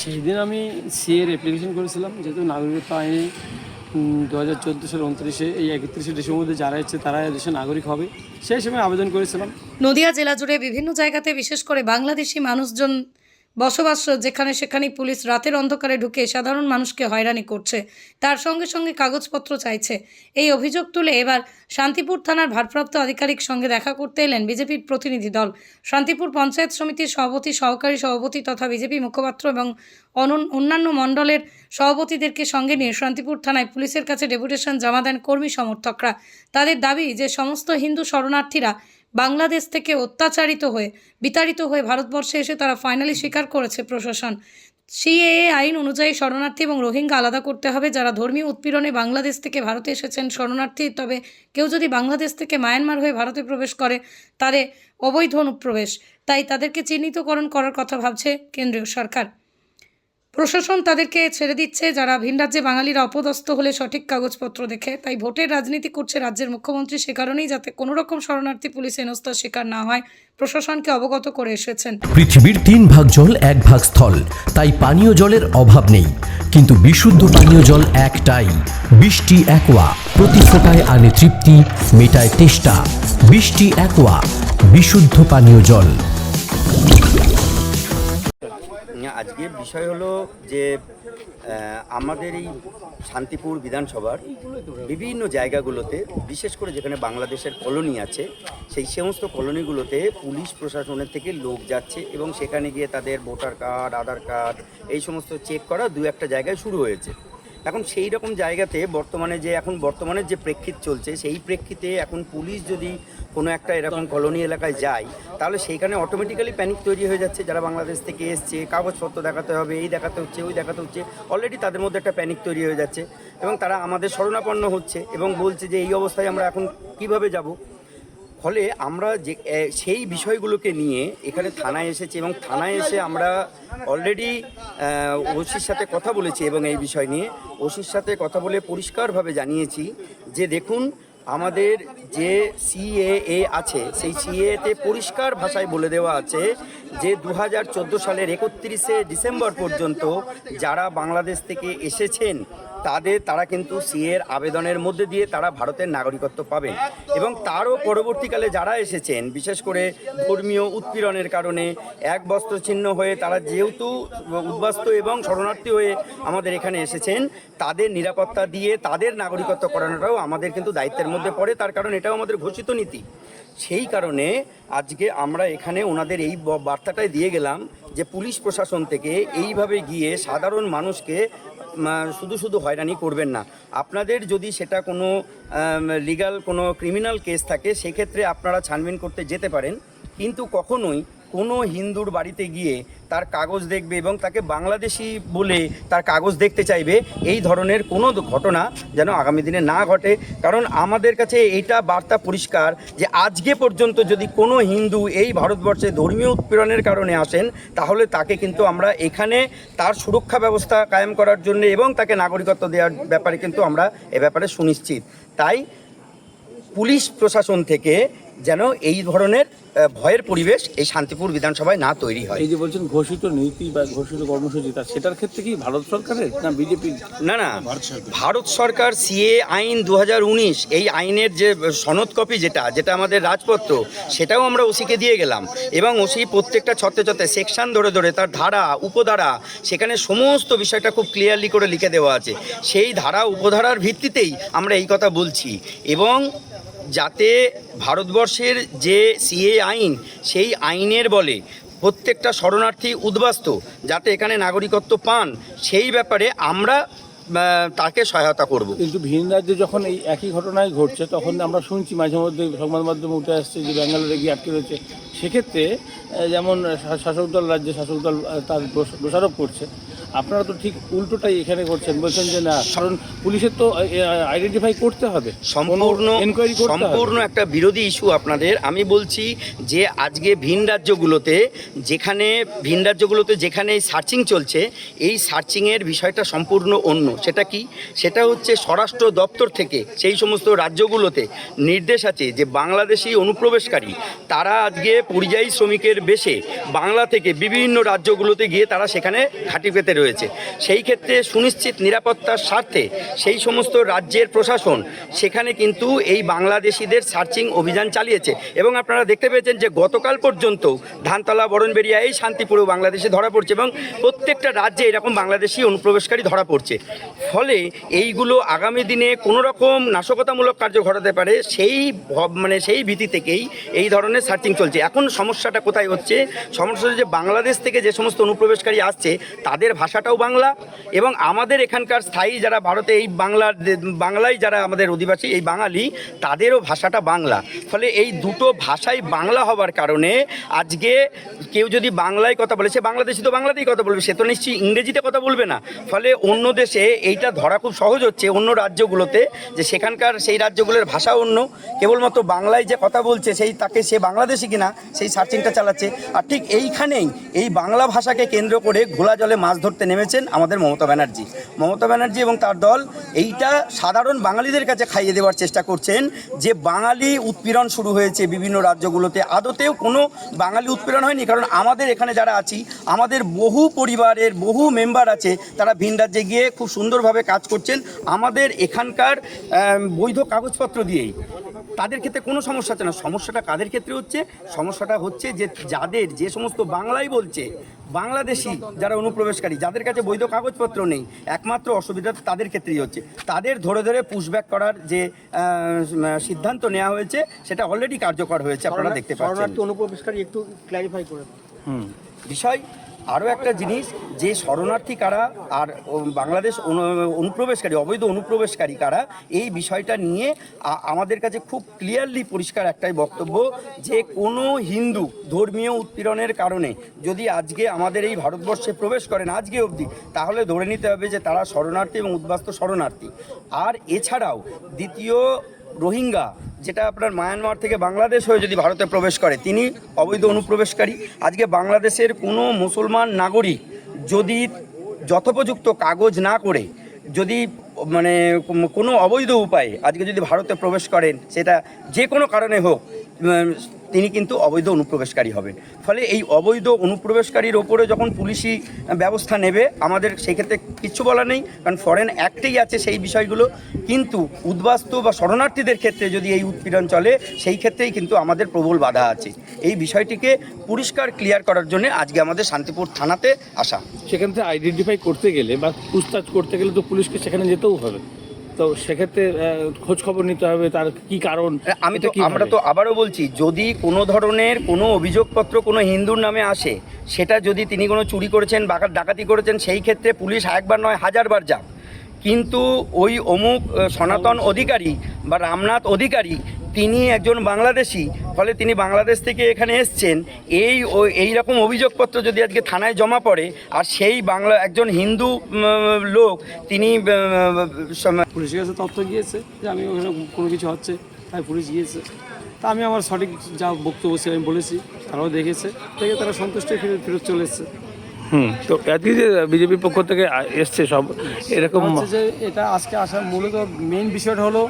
সেই দিন আমি সিএর অ্যাপ্লিকেশন করেছিলাম, যেহেতু নাগরিকত্ব আইনে দু হাজার চোদ্দ সালের উনত্রিশে, এই একত্রিশে ডিসেম্বর মধ্যে যারা এসেছে তারা দেশের নাগরিক হবে। সেই সময় আবেদন করেছিলাম। নদিয়া জেলা জুড়ে বিভিন্ন জায়গাতে বিশেষ করে বাংলাদেশি মানুষজন বসবাস যেখানে সেখানেই পুলিশ রাতের অন্ধকারে ঢুকে সাধারণ মানুষকে হয়রানি করছে। তার সঙ্গে সঙ্গে কাগজপত্র চাইছে। এই অভিযোগ তুলে এবার শান্তিপুর থানার ভারপ্রাপ্ত আধিকারিক সঙ্গে দেখা করতে এলেন বিজেপির প্রতিনিধি দল। শান্তিপুর পঞ্চায়েত সমিতির সভাপতি, সহকারী সভাপতি তথা বিজেপি মুখপাত্র এবং অন্যান্য মণ্ডলের সভাপতিদেরকে সঙ্গে নিয়ে শান্তিপুর থানায় পুলিশের কাছে ডেপুটেশন জমা দেন কর্মী সমর্থকরা। তাদের দাবি যে সমস্ত হিন্দু শরণার্থীরা বাংলাদেশ থেকে অত্যাচারিত হয়ে, বিতাড়িত হয়ে ভারতবর্ষে এসে তারা ফাইনালি স্বীকার করেছে প্রশাসন। সিএএ আইন অনুযায়ী শরণার্থী এবং রোহিঙ্গা আলাদা করতে হবে। যারা ধর্মীয় উৎপীড়নে বাংলাদেশ থেকে ভারতে এসেছেন, শরণার্থী। তবে কেউ যদি বাংলাদেশ থেকে মায়ানমার হয়ে ভারতে প্রবেশ করে তারে অবৈধ অনুপ্রবেশ। তাই তাদেরকে চিহ্নিতকরণ করার কথা ভাবছে কেন্দ্রীয় সরকার। প্রশাসন তাদেরকে ছেড়ে দিচ্ছে। যারা ভিন রাজ্যে বাঙালিরা অপদস্থ হলে সঠিক কাগজপত্র দেখে, তাই ভোটের রাজনীতি করছে রাজ্যের মুখ্যমন্ত্রী সে কারণেই যাতে কোনো রকম শরণার্থী পুলিশ হেনস্থার শিকার না হয়। প্রশাসনকে অবগত করে এসেছেন। পৃথিবীর তিন ভাগ জল, এক ভাগ স্থল, তাই পানীয় জলের অভাব নেই। কিন্তু বিশুদ্ধ পানীয় জল একটাই, বৃষ্টি একোয়া। প্রতি ফোটায় আনে তৃপ্তি, মেটায় তেষ্টা। বৃষ্টি একোয়া, বিশুদ্ধ পানীয় জল। বিষয় হলো যে আমাদের এই শান্তিপুর বিধানসভার বিভিন্ন জায়গাগুলোতে, বিশেষ করে যেখানে বাংলাদেশের কলোনি আছে, সেই সমস্ত কলোনিগুলোতে পুলিশ প্রশাসনের থেকে লোক যাচ্ছে এবং সেখানে গিয়ে তাদের ভোটার কার্ড, আধার কার্ড, এই সমস্ত চেক করা দু একটা জায়গায় শুরু হয়েছে। এখন সেই রকম জায়গাতে বর্তমানে যে, এখন বর্তমানে যে প্রেক্ষিত চলছে, সেই প্রেক্ষিতে এখন পুলিশ যদি কোনো একটা এরকম কলোনি এলাকায় যায় তাহলে সেইখানে অটোমেটিক্যালি প্যানিক তৈরি হয়ে যাচ্ছে। যারা বাংলাদেশ থেকে এসছে, কাগজপত্র দেখাতে হবে, এই দেখাতে হচ্ছে, ওই দেখাতে হচ্ছে অলরেডি তাদের মধ্যে একটা প্যানিক তৈরি হয়ে যাচ্ছে। এবং তারা আমাদের শরণাপন্ন হচ্ছে এবং বলছে যে এই অবস্থায় আমরা এখন কীভাবে যাব? ফলে আমরা যে সেই বিষয়গুলোকে নিয়ে এখানে থানায় এসেছি এবং থানায় এসে আমরা অলরেডি ওসির সাথে কথা বলেছি এবং এই বিষয় নিয়ে। ওসির সাথে কথা বলে পরিষ্কারভাবে জানিয়েছি যে দেখুন আমাদের যে সিএএ আছে, সেই সিএতে পরিষ্কার ভাষায় বলে দেওয়া আছে যে দু হাজার চোদ্দ সালের একত্রিশে ডিসেম্বর পর্যন্ত যারা বাংলাদেশ থেকে এসেছেন তাদের তারা কিন্তু সিএর আবেদনের মধ্যে দিয়ে তারা ভারতের নাগরিকত্ব পাবেন। এবং তারও পরবর্তীকালে যারা এসেছেন, বিশেষ করে ধর্মীয় উৎপীড়নের কারণে এক বস্ত্র চিহ্ন হয়ে তারা যেহেতু উদ্বাস্ত এবং শরণার্থী হয়ে আমাদের এখানে এসেছেন, তাদের নিরাপত্তা দিয়ে তাদের নাগরিকত্ব করানোটাও আমাদের কিন্তু দায়িত্বের মধ্যে পড়ে। তার কারণ এটাও আমাদের ঘোষিত নীতি। সেই কারণে আজকে আমরা এখানে ওনাদের এই বার্তাটাই দিয়ে গেলাম যে পুলিশ প্রশাসন থেকে এইভাবে গিয়ে সাধারণ মানুষকে শুধু শুধু হয়রানি করবেন না। আপনাদের যদি সেটা কোনো লিগাল কোনো ক্রিমিনাল কেস থাকে, সেক্ষেত্রে আপনারা ছানবিন করতে যেতে পারেন। কিন্তু কখনোই কোনো হিন্দুর বাড়িতে গিয়ে তার কাগজ দেখবে এবং তাকে বাংলাদেশি বলে তার কাগজ দেখতে চাইবে, এই ধরনের কোনো ঘটনা যেন আগামী দিনে না ঘটে। কারণ আমাদের কাছে এইটা বার্তা পরিষ্কার যে আজকে পর্যন্ত যদি কোনো হিন্দু এই ভারতবর্ষে ধর্মীয় উৎপীড়নের কারণে আসেন, তাহলে তাকে কিন্তু আমরা এখানে তার সুরক্ষা ব্যবস্থা কায়েম করার জন্য এবং তাকে নাগরিকত্ব দেওয়ার ব্যাপারে কিন্তু আমরা এ ব্যাপারে সুনিশ্চিত। তাই পুলিশ প্রশাসন থেকে যেন এই ধরনের ভয়ের পরিবেশ এই শান্তিপুর বিধানসভায় না তৈরি হয়। এই যে বলছেন ঘোষিত নীতি বা ঘোষিত কর্মসূচি তা সেটার ক্ষেত্রে কি ভারত সরকারের না বিজেপি না না ভারত সরকার। সিএ আইন দু হাজার উনিশ এই আইনের যে সনদ কপি যেটা যেটা আমাদের রাজপত্র সেটাও আমরা ওসিকে দিয়ে গেলাম। এবং ওসি প্রত্যেকটা ছত্রে ছত্রে সেকশন ধরে ধরে তার ধারা উপধারা সেখানে সমস্ত বিষয়টা খুব ক্লিয়ারলি করে লিখে দেওয়া আছে। সেই ধারা উপধারার ভিত্তিতেই আমরা এই কথা বলছি। এবং যাতে ভারতবর্ষের যে সিএ আইন, সেই আইনের বলে প্রত্যেকটা শরণার্থী উদ্বাস্ত, যাতে এখানে নাগরিকত্ব পান, সেই ব্যাপারে আমরা তাকে সহায়তা করব। কিন্তু ভিন রাজ্যে যখন এই একই ঘটনায় ঘটছে, তখন আমরা শুনছি মাঝে মধ্যে সংবাদ মাধ্যমে উঠে আসছে যে ব্যাঙ্গালোরে গিয়ে আটকে রয়েছে। সেক্ষেত্রে যেমন শাসক দল, রাজ্যে শাসক দল তার দোষ- দোষারোপ করছে। আপনারা তো ঠিক উল্টোটাই এখানে করছেন বলছেন যে না কারণ পুলিশের তো আইডেন্টিফাই করতে হবে। সম্পূর্ণ এনকোয়ারি সম্পূর্ণ একটা বিরোধী ইস্যু আপনাদের। আমি বলছি যে আজকে ভিন রাজ্যগুলোতে যেখানে ভিন রাজ্যগুলোতে যেখানে সার্চিং চলছে এই সার্চিংয়ের বিষয়টা সম্পূর্ণ অন্য। সেটা কি? সেটা হচ্ছে স্বরাষ্ট্র দপ্তর থেকে সেই সমস্ত রাজ্যগুলোতে নির্দেশ আছে যে বাংলাদেশি অনুপ্রবেশকারী তারা আজকে পরিযায়ী শ্রমিকের বেশে বাংলা থেকে বিভিন্ন রাজ্যগুলোতে গিয়ে তারা সেখানে ঘাঁটি পেতে রয়েছে। সেই ক্ষেত্রে সুনিশ্চিত নিরাপত্তার স্বার্থে সেই সমস্ত রাজ্যের প্রশাসন সেখানে কিন্তু এই বাংলাদেশিদের সার্চিং অভিযান চালিয়েছে। এবং আপনারা দেখতে পেয়েছেন যে গতকাল পর্যন্ত ধানতলা বরণবেরিয়া এই শান্তিপুরেও বাংলাদেশে ধরা পড়ছে এবং প্রত্যেকটা রাজ্যে এরকম বাংলাদেশি অনুপ্রবেশকারী ধরা পড়ছে। ফলে এইগুলো আগামী দিনে কোনো রকম নাশকতামূলক কার্য ঘটাতে পারে সেই মানে সেই ভীতি থেকেই এই ধরনের সার্চিং চলছে। এখন সমস্যাটা কোথায় হচ্ছে? সমস্যা হচ্ছে যে বাংলাদেশ থেকে যে সমস্ত অনুপ্রবেশকারী আসছে, তাদের ভাষাটাও বাংলা এবং আমাদের এখানকার স্থায়ী যারা ভারতে এই বাংলার বাংলায় যারা আমাদের অধিবাসী, এই বাঙালি, তাদেরও ভাষাটা বাংলা। ফলে এই দুটো ভাষাই বাংলা হবার কারণে আজকে কেউ যদি বাংলায় কথা বলে, সে বাংলাদেশি তো বাংলাতেই কথা বলবে, সে তো নিশ্চয়ই ইংরেজিতে কথা বলবে না। ফলে অন্য দেশে এইটা ধরা খুব সহজ হচ্ছে, অন্য রাজ্যগুলোতে, যে সেখানকার সেই রাজ্যগুলোর ভাষা অন্য। কেবলমাত্র বাংলায় যে কথা বলছে, সেই তাকে সে বাংলাদেশি কিনা, সেই সার্চিংটা চালাচ্ছে। আর ঠিক এইখানেই এই বাংলা ভাষাকে কেন্দ্র করে ঘোলা জলে মাছ ধরতে নেমেছেন আমাদের মমতা ব্যানার্জি। মমতা ব্যানার্জি এবং তার দল এইটা সাধারণ বাঙালিদের কাছে খাইয়ে দেওয়ার চেষ্টা করছেন যে বাঙালি উৎপীড়ন শুরু হয়েছে বিভিন্ন রাজ্যগুলোতে। আদতেও কোনো বাঙালি উৎপীড়ন হয়নি, কারণ আমাদের এখানে যারা আছি, আমাদের বহু পরিবারের বহু মেম্বার আছে, তারা ভিন রাজ্যে গিয়ে খুব সুন্দরভাবে কাজ করছেন। আমাদের এখানকার বৈধ কাগজপত্র দিয়েই। তাদের ক্ষেত্রে কোনো সমস্যা হচ্ছে না। সমস্যাটা কাদের ক্ষেত্রে হচ্ছে? সমস্যাটা হচ্ছে যে যাদের যে সমস্ত বাংলাই বলছে বাংলাদেশি যারা অনুপ্রবেশকারী যাদের কাছে বৈধ কাগজপত্র নেই একমাত্র অসুবিধা তাদের ক্ষেত্রেই হচ্ছে। তাদের ধরে ধরে পুশব্যাক করার যে সিদ্ধান্ত নেওয়া হয়েছে সেটা অলরেডি কার্যকর হয়েছে আপনারা দেখতে পাচ্ছেন। অনুপ্রবেশকারী একটু ক্ল্যারিফাই করে হুম। বিষয় আরও একটা জিনিস, যে শরণার্থী কারা আর বাংলাদেশ অনু- অনুপ্রবেশকারী, অবৈধ অনুপ্রবেশকারী কারা, এই বিষয়টা নিয়ে আমাদের কাছে খুব ক্লিয়ারলি পরিষ্কার একটাই বক্তব্য যে কোনো হিন্দু ধর্মীয় উৎপীড়নের কারণে যদি আজকে আমাদের এই ভারতবর্ষে প্রবেশ করেন আজকে অবধি, তাহলে ধরে নিতে হবে যে তারা শরণার্থী এবং উদ্বাস্ত শরণার্থী। আর এছাড়াও দ্বিতীয় রোহিঙ্গা, যেটা আপনার মায়ানমার থেকে বাংলাদেশ হয়ে যদি ভারতে প্রবেশ করে, তিনি অবৈধ অনুপ্রবেশকারী। আজকে বাংলাদেশের কোনো মুসলমান নাগরিক যদি যথোপযুক্ত কাগজ না করে, যদি মানে কোনো অবৈধ উপায়ে আজকে যদি ভারতে প্রবেশ করেন, সেটা যে কোনো কারণে হোক তিনি কিন্তু অবৈধ অনুপ্রবেশকারী হবেন। ফলে এই অবৈধ অনুপ্রবেশকারীর ওপরে যখন পুলিশি ব্যবস্থা নেবে, আমাদের সেই ক্ষেত্রে কিচ্ছু বলা নেই, কারণ ফরেন অ্যাক্টেই আছে সেই বিষয়গুলো। কিন্তু উদ্বাস্তু বা শরণার্থীদের ক্ষেত্রে যদি এই উৎপীড়ন চলে, সেই ক্ষেত্রেই কিন্তু আমাদের প্রবল বাধা আছে। এই বিষয়টিকে পরিষ্কার ক্লিয়ার করার জন্য আজকে আমাদের শান্তিপুর থানাতে আসা। সেখান থেকে আইডেন্টিফাই করতে গেলে বা পুছতাছ করতে গেলে তো পুলিশকে সেখানে যেতেও হবে। তো সেক্ষেত্রে খোঁজ খবর নিতে হবে তার কি কারণ? আমি তো আমরা তো আবারও বলছি যদি কোনো ধরনের কোনো অভিযোগপত্র কোনো হিন্দুর নামে আসে সেটা যদি তিনি কোনো চুরি করেছেন বা ডাকাতি করেছেন সেই ক্ষেত্রে পুলিশ একবার নয় হাজারবার যাক। কিন্তু ওই অমুক সনাতন অধিকারী বা রামনাথ অধিকারী তিনি একজন বাংলাদেশি ফলে তিনি বাংলাদেশ থেকে এখানে এসছেন। এই এই রকম অভিযোগপত্র যদি আজকে থানায় জমা পড়ে আর সেই বাংলা একজন হিন্দু লোক তিনি পুলিশের কাছে তথ্য গিয়েছে যে আমি ওখানে কোনো কিছু হচ্ছে তাই পুলিশ গিয়েছে। তা আমি আমার সঠিক যা বক্তব্য ছিল আমি বলেছি তারাও দেখেছে দেখে তারা সন্তুষ্ট হয়ে ফেরত ফেরত চলে এসছে। হুম তো আজকে যে বিজেপির পক্ষ থেকে এসছে সব এরকম হচ্ছে যে এটা আজকে আসার মূলত মেন বিষয়টা হলো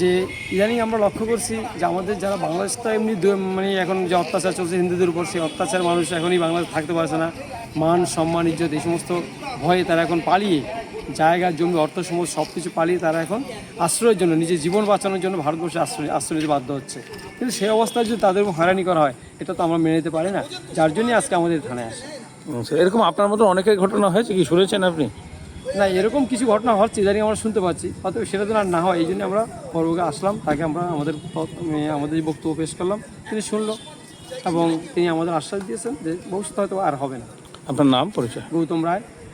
যে ইদানিং আমরা লক্ষ্য করছি যে আমাদের যারা বাংলাদেশ তো এমনি মানে এখন যে অত্যাচার চলছে হিন্দুদের উপর সেই অত্যাচার মানুষ এখনই বাংলাদেশ থাকতে পারছে না। মান সম্মান ইজ্জত এই সমস্ত ভয়ে তারা এখন পালিয়ে জায়গা জমি অর্থ সমস্ত সব কিছু পালিয়ে তারা এখন আশ্রয়ের জন্য নিজের জীবন বাঁচানোর জন্য ভারতবর্ষে আশ্রয় আশ্রয় নিতে বাধ্য হচ্ছে। কিন্তু সেই অবস্থায় যদি তাদের হয়রানি করা হয় এটা তো আমরা মেনে নিতে পারি না। যার জন্যই আজকে আমাদের থানায় আসে। আচ্ছা, এরকম আপনার মতো অনেকের ঘটনা হয়েছে কি? শুনেছেন আপনি? না এরকম কিছু ঘটনা হচ্ছে ইদানিং আমরা শুনতে পাচ্ছি। অতএব সেটা যেন আর না হয় এই জন্য আমরা পর্বকে আসলাম তাকে আমরা আমাদের আমাদের বক্তব্য পেশ করলাম। তিনি শুনলো এবং তিনি আমাদের আশ্বাস দিয়েছেন যে ভবিষ্যতে হয়তো আর হবে না। আপনার নাম পরিচয়? গৌতম রায়।